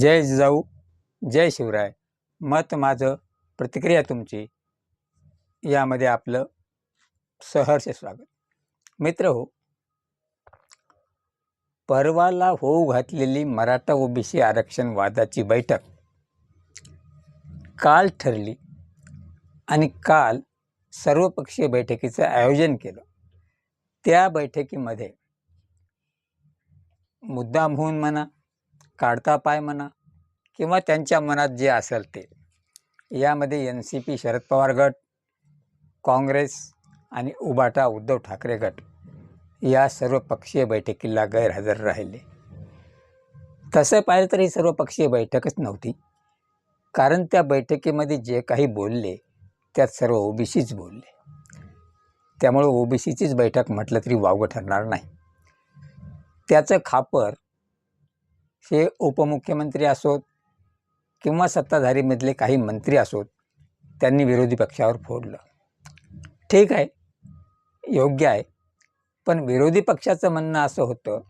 जय जिजाऊ जय शिवराय. मत माझं प्रतिक्रिया तुमची. यामध्ये आपलं सहर्ष स्वागत. मित्र हो परवाला होऊ घातलेली मराठा ओबीसी आरक्षण वादाची बैठक काल ठरली आणि काल सर्वपक्षीय बैठकीचं आयोजन केलं. त्या बैठकीमध्ये मुद्दामहून म्हणा काढता पाय म्हणा किंवा त्यांच्या मनात जे असेल ते. यामध्ये N C P Sharad Pawar गट काँग्रेस आणि उबाटा उद्धव ठाकरे गट या सर्व पक्षीय बैठकीला गैरहजर राहिले. तसं पाहिलं तर ही सर्वपक्षीय बैठकच नव्हती. कारण त्या बैठकीमध्ये जे काही बोलले त्यात सर्व ओबीसीच बोलले. त्यामुळे ओबीसीचीच बैठक म्हटलं तरी वावगं ठरणार नाही. त्याचं खापर हे उपमुख्यमंत्री असोत किंवा सत्ताधारीमधले काही मंत्री असोत त्यांनी विरोधी पक्षावर फोडलं. ठीक आहे योग्य आहे. पण विरोधी पक्षाचं म्हणणं असं होतं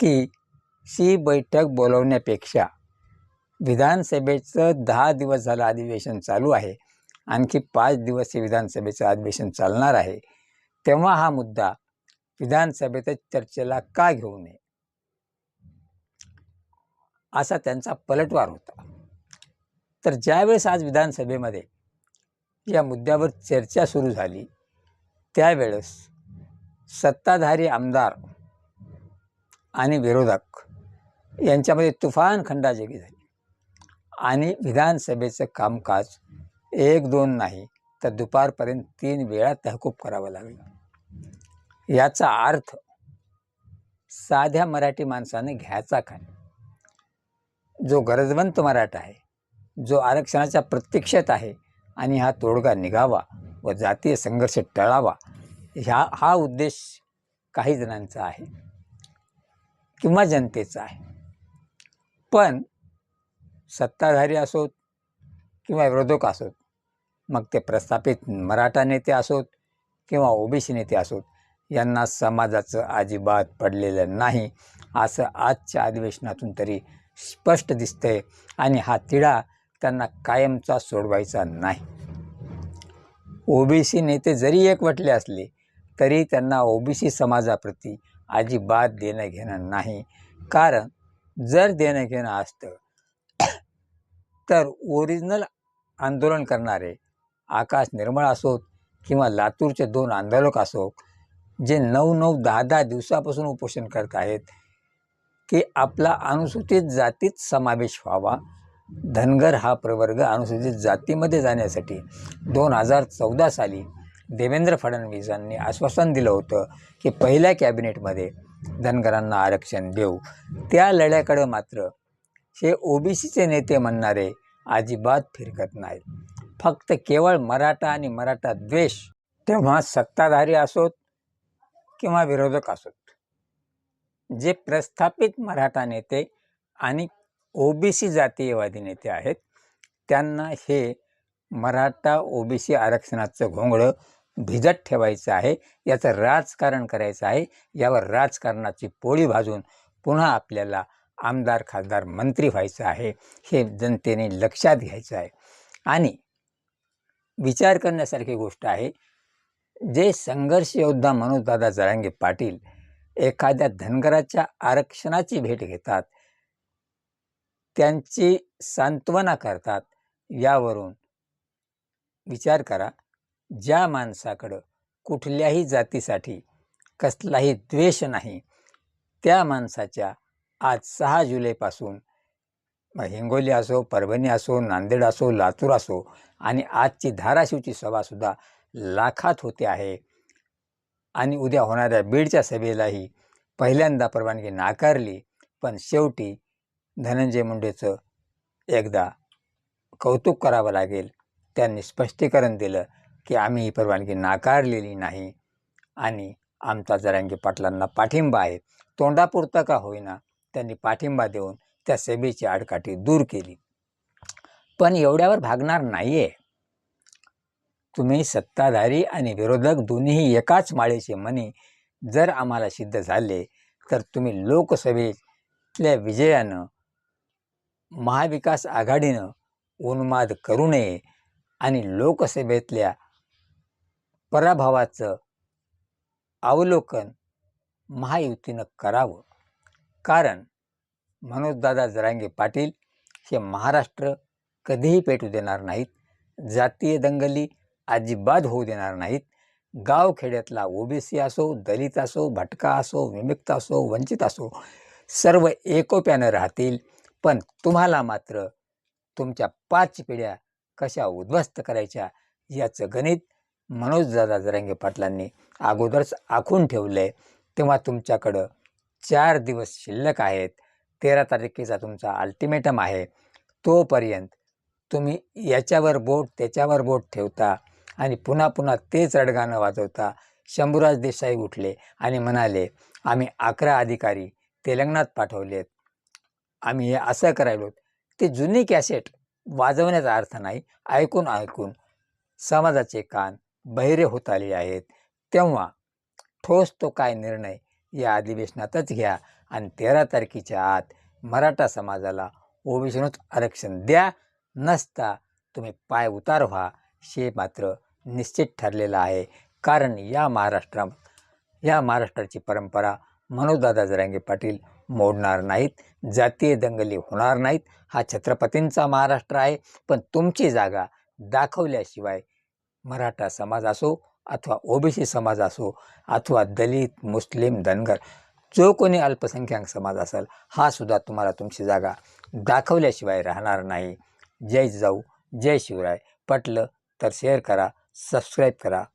की ही बैठक बोलवण्यापेक्षा विधानसभेचं दहा दिवस झालं अधिवेशन चालू आहे आणखी पाच दिवस हे विधानसभेचं अधिवेशन चालणार आहे तेव्हा हा मुद्दा विधानसभेत चर्चेला का घेऊ नये? असा त्यांचा पलटवार होता. तर ज्यावेळेस आज विधानसभेमध्ये या मुद्द्यावर चर्चा सुरू झाली त्यावेळेस सत्ताधारी आमदार आणि विरोधक यांच्यामध्ये तुफान खंडाजगी झाली. आणि विधानसभेचं कामकाज एक दोन नाही तर दुपारपर्यंत तीन वेळा तहकूब करावं लागलं. याचा अर्थ साध्या मराठी माणसाने घ्यायचा काय जो गरजवंत मराठा आहे जो आरक्षणाच्या प्रत्यक्षात आहे आणि हा तोडगा निघावा व जातीय संघर्ष टळावा ह्या हा उद्देश काही जणांचा आहे किंवा जनतेचा आहे. पण सत्ताधारी असोत किंवा विरोधक असोत मग ते प्रस्थापित मराठा नेते असोत किंवा ओबीसी नेते असोत यांना समाजाचं अजिबात पडलेलं नाही असं आजच्या अधिवेशनातून तरी स्पष्ट दिसतंय आणि हा तिढा त्यांना कायमचा सोडवायचा नाही. ओबीसी नेते जरी एकवटले असले तरी त्यांना ओबीसी समाजाप्रती अजिबात देणं घेणं नाही. कारण जर देणं घेणं असतं तर ओरिजिनल आंदोलन करणारे आकाश निर्मळ असोत किंवा लातूरचे दोन आंदोलक असो जे नऊ नऊ दहा दहा दिवसापासून उपोषण करत आहेत की आपला अनुसूचित जातीत समावेश व्हावा. धनगर हा प्रवर्ग अनुसूचित जातीमध्ये जाण्यासाठी दोन हजार चौदा साली देवेंद्र फडणवीसांनी आश्वासन दिलं होतं की पहिल्या कॅबिनेटमध्ये धनगरांना आरक्षण देऊ. त्या लढ्याकडं मात्र हे ओबीसीचे नेते म्हणणारे अजिबात फिरकत नाहीत. फक्त केवळ मराठा आणि मराठा द्वेष तेव्हा सत्ताधारी असोत किंवा विरोधक असोत. जे प्रस्थापित मराठा नेते आणि ओबीसी जातीयवादी नेते आहेत त्यांना हे मराठा ओबीसी आरक्षणाचं घोंगडं भिजत ठेवायचं आहे याचं राजकारण करायचं आहे यावर राजकारणाची पोळी भाजून पुन्हा आपल्याला आमदार खासदार मंत्री व्हायचं आहे हे जनतेने लक्षात घ्यायचं आहे. आणि विचार करण्यासारखी गोष्ट आहे जे संघर्ष योद्धा मनोजदादा जरांगे पाटील एखाद्या धनगराच्या आरक्षणाची भेट घेतात. त्यांची सांत्वना करतात. यावरून विचार करा ज्या माणसाकडं कुठल्याही जातीसाठी कसलाही द्वेष नाही त्या माणसाच्या आज सहा जुलैपासून मग हिंगोली असो परभणी असो नांदेड असो लातूर असो आणि आजची धाराशिवची सभासुद्धा लाखात होते आहे. आणि उद्या होणाऱ्या बीडच्या सभेलाही पहिल्यांदा परवानगी नाकारली. पण शेवटी धनंजय मुंडेचं एकदा कौतुक करावं लागेल. त्यांनी स्पष्टीकरण दिलं की आम्ही ही परवानगी नाकारलेली नाही आणि आमचा जरांगी पाटलांना पाठिंबा आहे. तोंडापुरता का होईना त्यांनी पाठिंबा देऊन त्या सभेची आडकाठी दूर केली. पण एवढ्यावर भागणार नाही आहे तुम्ही सत्ताधारी आणि विरोधक दोन्हीही एकाच माळेचे मनी जर आम्हाला सिद्ध झाले तर तुम्ही लोकसभेतल्या विजयानं महाविकास आघाडीनं उन्माद करू नये आणि लोकसभेतल्या पराभवाचं अवलोकन महायुतीनं करावं. कारण मनोजदादा जरांगे पाटील हे महाराष्ट्र कधीही पेटू देणार नाहीत. जातीय दंगली अजिबात होऊ देणार नाहीत. गावखेड्यातला ओबीसी असो दलित असो भटका असो विमुक्त असो वंचित असो सर्व एकोप्यानं राहतील. पण तुम्हाला मात्र तुमच्या पाच पिढ्या कशा उद्ध्वस्त करायच्या याचं गणित मनोजदादा जरांगे पाटलांनी अगोदरच आखून ठेवलं आहे तेव्हा तुमच्याकडं चार दिवस शिल्लक आहेत. तेरा तारखेचा तुमचा अल्टिमेटम आहे. तोपर्यंत तुम्ही याच्यावर बोट त्याच्यावर बोट ठेवता. आणि पुन्हा पुन्हा तेच रडगाणं वाजवता शंभूराज देसाई उठले आणि म्हणाले आम्ही अकरा अधिकारी तेलंगणात पाठवलेत. आम्ही हे असं करायलो. ते जुनी कॅसेट वाजवण्याचा अर्थ नाही. ऐकून ऐकून समाजाचे कान बहिरे होत आले आहेत. तेव्हा ठोस तो काय निर्णय या अधिवेशनातच घ्या आणि तेरा तारखेच्या आत मराठा समाजाला ओबीसीनंच आरक्षण द्या. नसता तुम्ही पाय उतार व्हा. हे मात्र निश्चित ठरलेलं आहे. कारण या महाराष्ट्रा या महाराष्ट्राची परंपरा मनोजदादा जरांगे पाटील मोडणार नाहीत जातीय दंगली होणार नाहीत. हा छत्रपतींचा महाराष्ट्र आहे. पण तुमची जागा दाखवल्याशिवाय मराठा समाज असो अथवा ओबीसी समाज असो अथवा दलित मुस्लिम धनगर जो कोणी अल्पसंख्याक समाज असेल हा सुद्धा तुम्हाला तुमची जागा दाखवल्याशिवाय राहणार नाही. जय जाऊ जय शिवराय. पटलं तर शेअर करा. सबस्क्राईब करा.